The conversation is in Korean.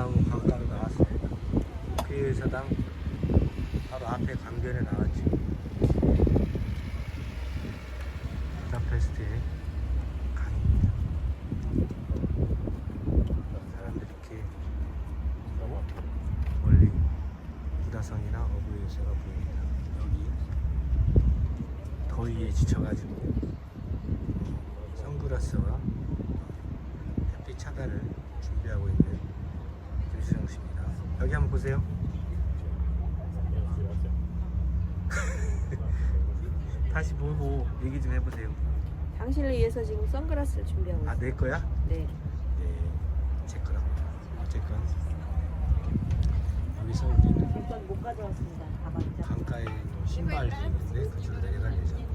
대나무 강가로 나왔습니다. 피해사당 바로 앞에 강변에 나왔지. 부다페스트의 강입니다. 사람들이 이렇게 멀리 부다성이나 어부에서가 보입니다. 여기 더위에 지쳐가지고 선글라스와 햇빛 차단을 준비하고 있는. 여기 한번 보세요. 다시 보고 얘기 좀 해보세요. 당신을 위해서 지금 선글라스를 준비하고 아, 있어요. 내 거야? 네. 네, 제 거라고. 어쨌건 여기서 우리는 제건 못 가져왔습니다. 가방장. 강가에 또 신발이 있는데 그쪽으로 내려갈 예정입니다.